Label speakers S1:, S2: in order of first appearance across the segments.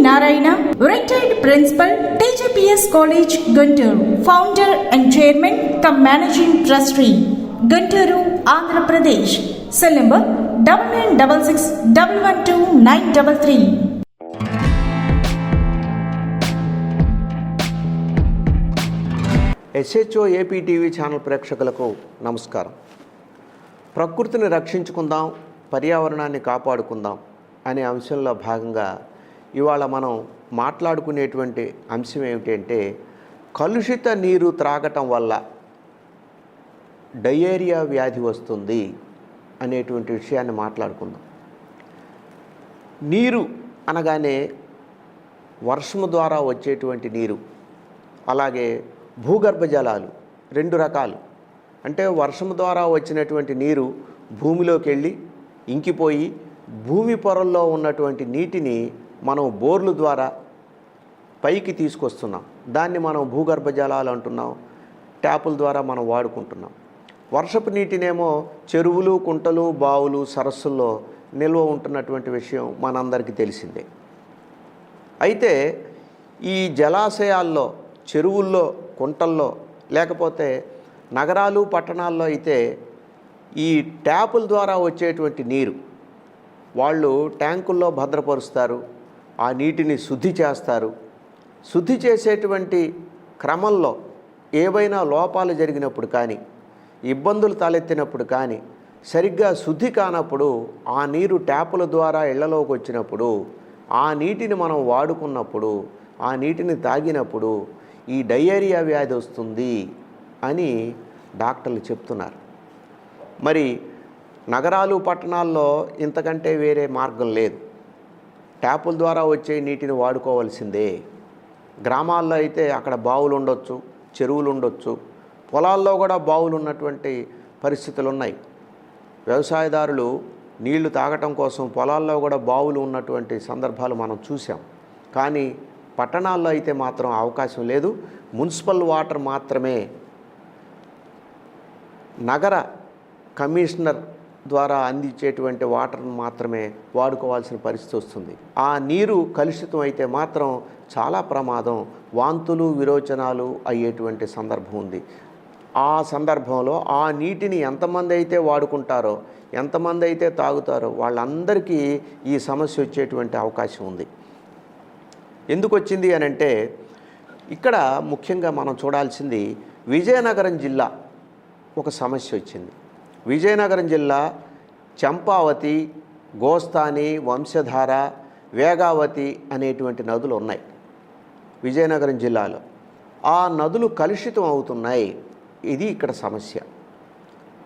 S1: Narayana retired principal TGPS college Guntur founder and chairman cum managing trustee Guntur Andhra Pradesh cell number double nine double six double one two nine double three
S2: SHO AP TV channel ప్రేక్షకులకు నమస్కారం. ప్రకృతిని రక్షించుకుందాం పర్యావరణాన్ని కాపాడుకుందాం అనే అంశంలో భాగంగా ఇవాళ మనం మాట్లాడుకునేటువంటి అంశం ఏమిటంటే కలుషిత నీరు త్రాగటం వల్ల డయేరియా వ్యాధి వస్తుంది అనేటువంటి విషయాన్ని మాట్లాడుకుందాం. నీరు అనగానే వర్షము ద్వారా వచ్చేటువంటి నీరు అలాగే భూగర్భ జలాలు రెండు రకాలు. అంటే వర్షం ద్వారా వచ్చినటువంటి నీరు భూమిలోకి వెళ్ళి ఇంకిపోయి భూమి పొరల్లో ఉన్నటువంటి నీటిని మనం బోర్లు ద్వారా పైకి తీసుకొస్తున్నాం. దాన్ని మనం భూగర్భ జలాలు అంటున్నాం. ట్యాపుల ద్వారా మనం వాడుకుంటున్నాం. వర్షపు నీటినేమో చెరువులు కుంటలు బావులు సరస్సుల్లో నిల్వ ఉంటున్నటువంటి విషయం మనందరికీ తెలిసిందే. అయితే ఈ జలాశయాల్లో చెరువుల్లో కుంటల్లో లేకపోతే నగరాలు పట్టణాల్లో అయితే ఈ ట్యాపుల ద్వారా వచ్చేటువంటి నీరు వాళ్ళు ట్యాంకుల్లో భద్రపరుస్తారు. ఆ నీటిని శుద్ధి చేస్తారు. శుద్ధి చేసేటువంటి క్రమంలో ఏవైనా లోపాలు జరిగినప్పుడు కానీ ఇబ్బందులు తలెత్తినప్పుడు కానీ సరిగ్గా శుద్ధి కానప్పుడు ఆ నీరు ట్యాపుల ద్వారా ఇళ్ళలోకి వచ్చినప్పుడు ఆ నీటిని మనం వాడుకున్నప్పుడు ఆ నీటిని తాగినప్పుడు ఈ డయేరియా వ్యాధి వస్తుంది అని డాక్టర్లు చెప్తున్నారు. మరి నగరాలు పట్టణాల్లో ఇంతకంటే వేరే మార్గం లేదు. ట్యాపుల ద్వారా వచ్చే నీటిని వాడుకోవాల్సిందే. గ్రామాల్లో అయితే అక్కడ బావులు ఉండొచ్చు చెరువులు ఉండొచ్చు పొలాల్లో కూడా బావులు ఉన్నటువంటి పరిస్థితులు ఉన్నాయి వ్యవసాయదారులు నీళ్ళు తాగటం కోసం పొలాల్లో కూడా బావులు ఉన్నటువంటి సందర్భాలు మనం చూసాం కానీ పట్టణాల్లో అయితే మాత్రం అవకాశం లేదు. మున్సిపల్ వాటర్ మాత్రమే. నగర కమిషనర్ ద్వారా అందించేటువంటి వాటర్ను మాత్రమే వాడుకోవాల్సిన పరిస్థితి వస్తుంది. ఆ నీరు కలుషితం అయితే మాత్రం చాలా ప్రమాదం వాంతులు విరోచనాలు అయ్యేటువంటి సందర్భం ఉంది. ఆ సందర్భంలో ఆ నీటిని ఎంతమంది అయితే వాడుకుంటారో ఎంతమంది అయితే తాగుతారో వాళ్ళందరికీ ఈ సమస్య వచ్చేటువంటి అవకాశం ఉంది. ఎందుకు వచ్చింది అని అంటే ఇక్కడ ముఖ్యంగా మనం చూడాల్సింది విజయనగరం జిల్లా ఒక సమస్య వచ్చింది. విజయనగరం జిల్లా చంపావతి గోస్తాని వంశధార వేగావతి అనేటువంటి నదులు ఉన్నాయి విజయనగరం జిల్లాలో. ఆ నదులు కలుషితం అవుతున్నాయి. ఇది ఇక్కడ సమస్య.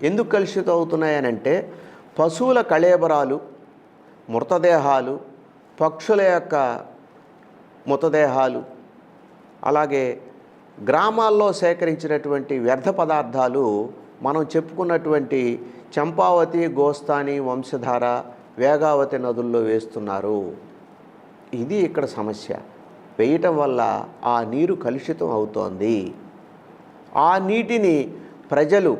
S2: ఎందుకు కలుషితం అవుతున్నాయనంటే అంటే పశువుల కళేబరాలు మృతదేహాలు పక్షుల యొక్క మృతదేహాలు అలాగే గ్రామాల్లో సేకరించినటువంటి వ్యర్థ పదార్థాలు మనం చెప్పుకున్నటువంటి చంపావతి గోస్తాని వంశధార వేగావతి నదుల్లో వేస్తున్నారు. ఇది ఇక్కడ సమస్య. వేయటం వల్ల ఆ నీరు కలుషితం అవుతోంది. ఆ నీటిని ప్రజలు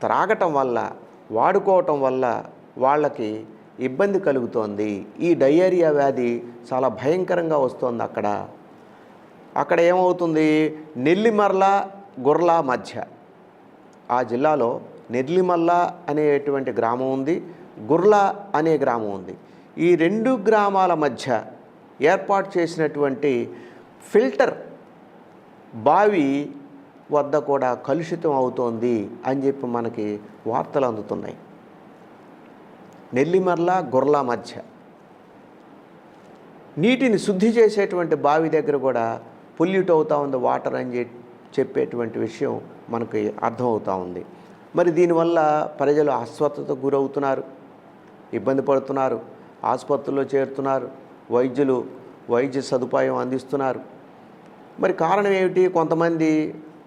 S2: త్రాగటం వల్ల వాడుకోవటం వల్ల వాళ్ళకి ఇబ్బంది కలుగుతోంది. ఈ డయేరియా వ్యాధి చాలా భయంకరంగా వస్తోంది అక్కడ. అక్కడ ఏమవుతుంది? నెల్లిమర్ల గుర్ల మధ్య. ఆ జిల్లాలో నెల్లిమల్ల అనేటువంటి గ్రామం ఉంది గుర్ల అనే గ్రామం ఉంది. ఈ రెండు గ్రామాల మధ్య ఏర్పాటు చేసినటువంటి ఫిల్టర్ బావి వద్ద కూడా కలుషితం అవుతోంది అని చెప్పి మనకి వార్తలు అందుతున్నాయి. నెల్లిమర్ల గుర్ల మధ్య నీటిని శుద్ధి చేసేటువంటి బావి దగ్గర కూడా పొల్యూట్ అవుతూ ఉంది వాటర్ అని చెప్పి చెప్పేటువంటి విషయం మనకి అర్థమవుతూ ఉంది. మరి దీనివల్ల ప్రజలు అస్వస్థతకు గురవుతున్నారు ఇబ్బంది పడుతున్నారు ఆసుపత్రుల్లో చేరుతున్నారు వైద్యులు వైద్య సదుపాయం అందిస్తున్నారు. మరి కారణం ఏమిటి? కొంతమంది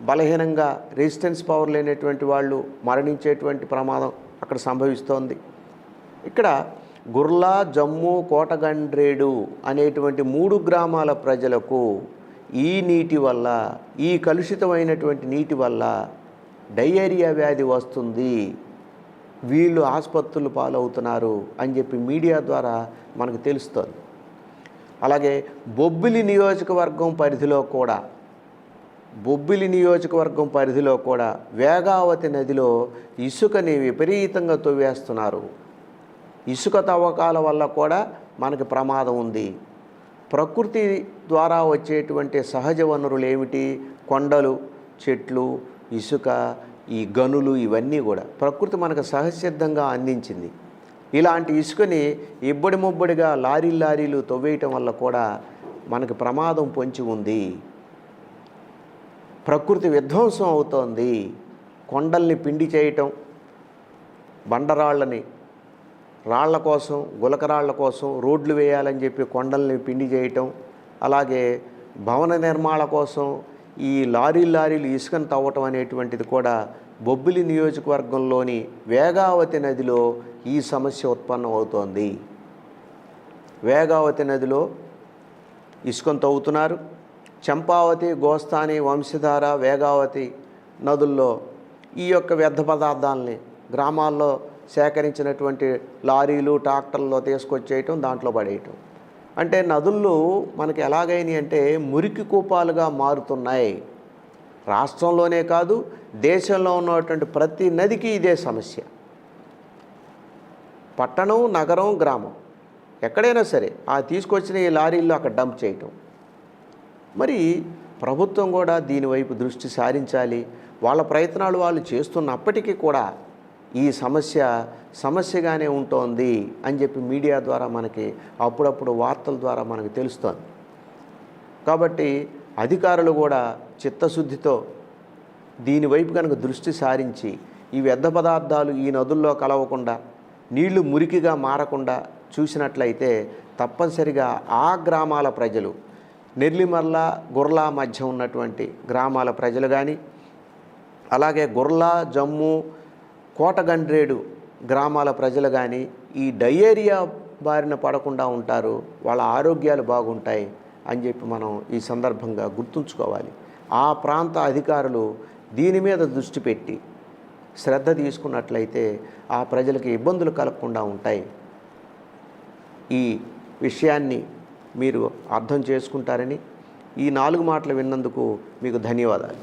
S2: బలహీనంగా రెసిస్టెన్స్ పవర్ లేనటువంటి వాళ్ళు మరణించేటువంటి ప్రమాదం అక్కడ సంభవిస్తోంది. ఇక్కడ గుర్లా జమ్ము కోటగండ్రేడు అనేటువంటి మూడు గ్రామాల ప్రజలకు ఈ నీటి వల్ల ఈ కలుషితమైనటువంటి నీటి వల్ల డయేరియా వ్యాధి వస్తుంది. వీళ్ళు ఆసుపత్రులు పాలవుతున్నారు అని చెప్పి మీడియా ద్వారా మనకు తెలుస్తుంది. అలాగే బొబ్బిలి నియోజకవర్గం పరిధిలో కూడా బొబ్బిలి నియోజకవర్గం పరిధిలో కూడా వేగావతి నదిలో ఇసుకని విపరీతంగా తవ్వేస్తున్నారు. ఇసుక తవ్వకాల వల్ల కూడా మనకి ప్రమాదం ఉంది. ప్రకృతి ద్వారా వచ్చేటువంటి సహజ వనరులు ఏమిటి? కొండలు చెట్లు ఇసుక ఈ గనులు ఇవన్నీ కూడా. ప్రకృతి మనకు సహజసిద్ధంగా అందించింది. ఇలాంటి ఇసుకని ఇబ్బడి ముబ్బడిగా లారీ లారీలు తవ్వేయటం వల్ల కూడా మనకి ప్రమాదం పొంచి ఉంది. ప్రకృతి విధ్వంసం అవుతోంది. కొండల్ని పిండి చేయటం బండరాళ్ళని రాళ్ళ కోసం గులకరాళ్ళ కోసం రోడ్లు వేయాలని చెప్పి కొండల్ని పిండి చేయటం అలాగే భవన నిర్మాణ కోసం ఈ లారీ లారీలు ఇసుకను తవ్వటం అనేటువంటిది కూడా బొబ్బిలి నియోజకవర్గంలోని వేగావతి నదిలో ఈ సమస్య ఉత్పన్నం అవుతోంది వేగావతి నదిలో ఇసుకను తవ్వుతున్నారు. చంపావతి గోస్తాని వంశధార వేగావతి నదుల్లో ఈ యొక్క వ్యర్థ పదార్థాలని గ్రామాల్లో సేకరించినటువంటి లారీలు ట్రాక్టర్లో తీసుకొచ్చేయటం దాంట్లో పడేయటం. అంటే నదులు మనకి ఎలాగైనాయి అంటే మురికి కూపాలుగా మారుతున్నాయి. రాష్ట్రంలోనే కాదు దేశంలో ఉన్నటువంటి ప్రతి నదికి ఇదే సమస్య. పట్టణం నగరం గ్రామం. ఎక్కడైనా సరే ఆ తీసుకొచ్చిన ఈ లారీల్లో అక్కడ డంప్ చేయటం. మరి ప్రభుత్వం కూడా దీనివైపు దృష్టి సారించాలి. వాళ్ళ ప్రయత్నాలు వాళ్ళు చేస్తున్నప్పటికీ కూడా ఈ సమస్య సమస్యగానే ఉంటోంది అని చెప్పి మీడియా ద్వారా మనకి అప్పుడప్పుడు వార్తల ద్వారా మనకు తెలుస్తోంది. కాబట్టి అధికారులు కూడా చిత్తశుద్ధితో దీనివైపు కనుక దృష్టి సారించి ఈ వ్యర్థ పదార్థాలు ఈ నదుల్లో కలవకుండా నీళ్ళు మురికిగా మారకుండా చూసినట్లయితే తప్పనిసరిగా ఆ గ్రామాల ప్రజలు నెర్లిమర్ల గుర్లా మధ్య ఉన్నటువంటి గ్రామాల ప్రజలు కానీ అలాగే గుర్లా జమ్ము కోటగండ్రేడు గ్రామాల ప్రజలు కానీ ఈ డయేరియా బారిన పడకుండా ఉంటారు వాళ్ళ ఆరోగ్యాలు బాగుంటాయి అని చెప్పి మనం ఈ సందర్భంగా గుర్తుంచుకోవాలి. ఆ ప్రాంత అధికారులు దీని మీద దృష్టి పెట్టి శ్రద్ధ తీసుకున్నట్లయితే ఆ ప్రజలకు ఇబ్బందులు కలగకుండా ఉంటాయి. ఈ విషయాన్ని మీరు అర్థం చేసుకుంటారని ఈ నాలుగు మాటలు విన్నందుకు మీకు ధన్యవాదాలు.